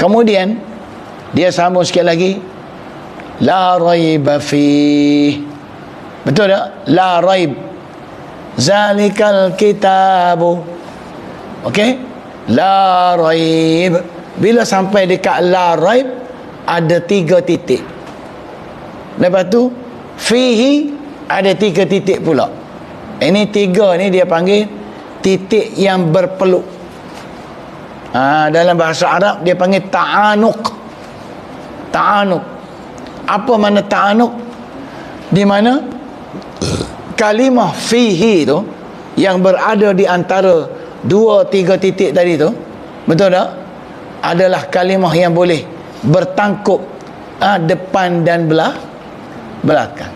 kemudian dia sambung sikit lagi. La raiba fi betul tak? La raib. Zalikal kitabu. Okey? La raib. Bila sampai dekat la raib ada tiga titik. Lepas tu fihi ada tiga titik pula. Ini tiga ni dia panggil titik yang berpeluk ha, dalam bahasa Arab dia panggil ta'anuk ta'anuk apa mana ta'anuk di mana? Kalimah fihi tu yang berada di antara dua tiga titik tadi tu betul tak? Adalah kalimah yang boleh bertangkup ha, depan dan belah belakang.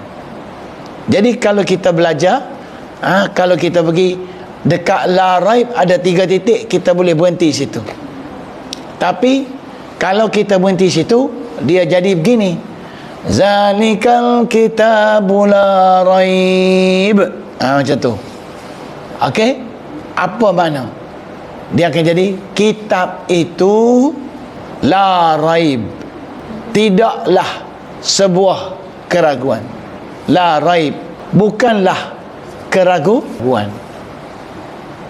Jadi kalau kita belajar ha, kalau kita pergi dekat la raib ada tiga titik kita boleh berhenti situ. Tapi kalau kita berhenti situ dia jadi begini. Zalikal kitabu la raib ha, macam tu. Ok apa mana dia akan jadi kitab itu la raib tidaklah sebuah keraguan. La raib bukanlah keraguan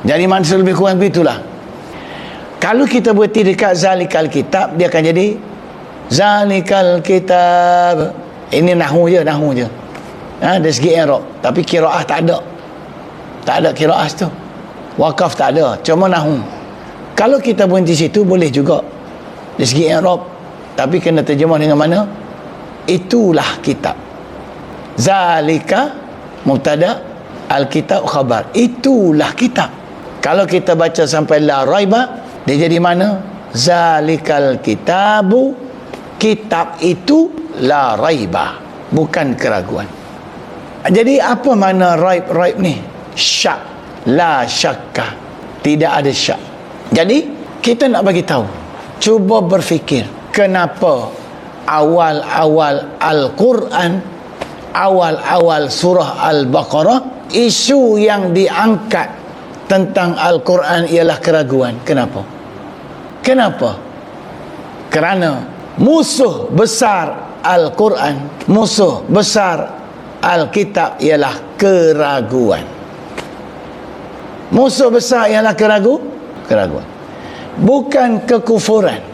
jadi manusia lebih kurang begitulah. Kalau kita berhenti dekat zalikal kitab, dia akan jadi zalikal kitab. Ini nahu je, nahu je. Ha, dari segi Arab. Tapi kiraah tak ada. Tak ada kiraah tu. Wakaf tak ada. Cuma nahu. Kalau kita berhenti situ, boleh juga. Dari segi Arab. Tapi kena terjemah dengan mana? Itulah kitab. Zalika mutada al-kitab khabar. Itulah kitab. Kalau kita baca sampai la raiba, dia jadi mana? Zalikal kitabu kitab itu la raiba, bukan keraguan. Jadi apa makna raib raib ni? Syak, la syakka. Tidak ada syak. Jadi kita nak bagi tahu. Cuba berfikir kenapa awal-awal Al-Quran awal-awal surah Al-Baqarah isu yang diangkat tentang Al-Quran ialah keraguan. Kenapa? Kenapa? Kerana musuh besar Al-Quran, musuh besar Al-Kitab ialah keraguan. Musuh besar ialah keragu, keraguan. Bukan kekufuran.